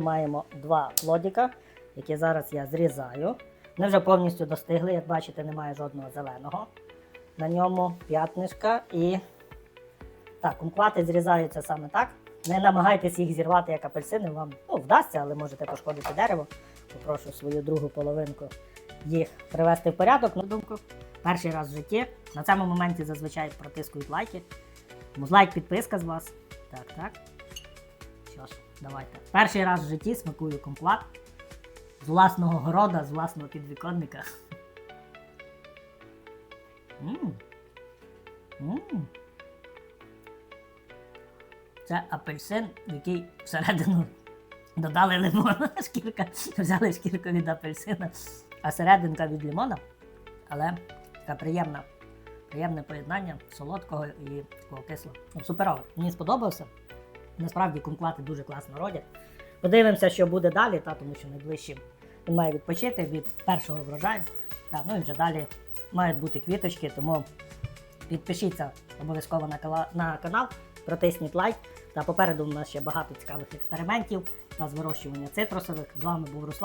Маємо два плодика, які зараз я зрізаю. Вони вже повністю достигли, як бачите, немає жодного зеленого. На ньому п'ятнишка і так, кумквати зрізаються саме так. Не намагайтесь їх зірвати як апельсини, вам ну, вдасться, але можете пошкодити дерево. Попрошу свою другу половинку їх привести в порядок. На думку, перший раз в житті. На цьому моменті зазвичай протискують лайки. Тому лайк, підписка з вас. Так, так. Давайте. Перший раз в житті смакую компот з власного города, з власного підвіконника. Це апельсин, який всередину додали лимон. Шкірка, взяли шкірку від апельсина, а серединка від лимона. Але така приємна, приємне поєднання солодкого і такого кислого. Ну, Суперово. Мені сподобався. Насправді кумклати дуже класно родять. Подивимося, що буде далі, та, тому що найближчим він має відпочити від першого врожаю. Та, ну і вже далі мають бути квіточки, тому підпишіться обов'язково на, на канал, протисніть лайк. Та попереду у нас ще багато цікавих експериментів та з вирощування цитрусових. З вами був Руслан.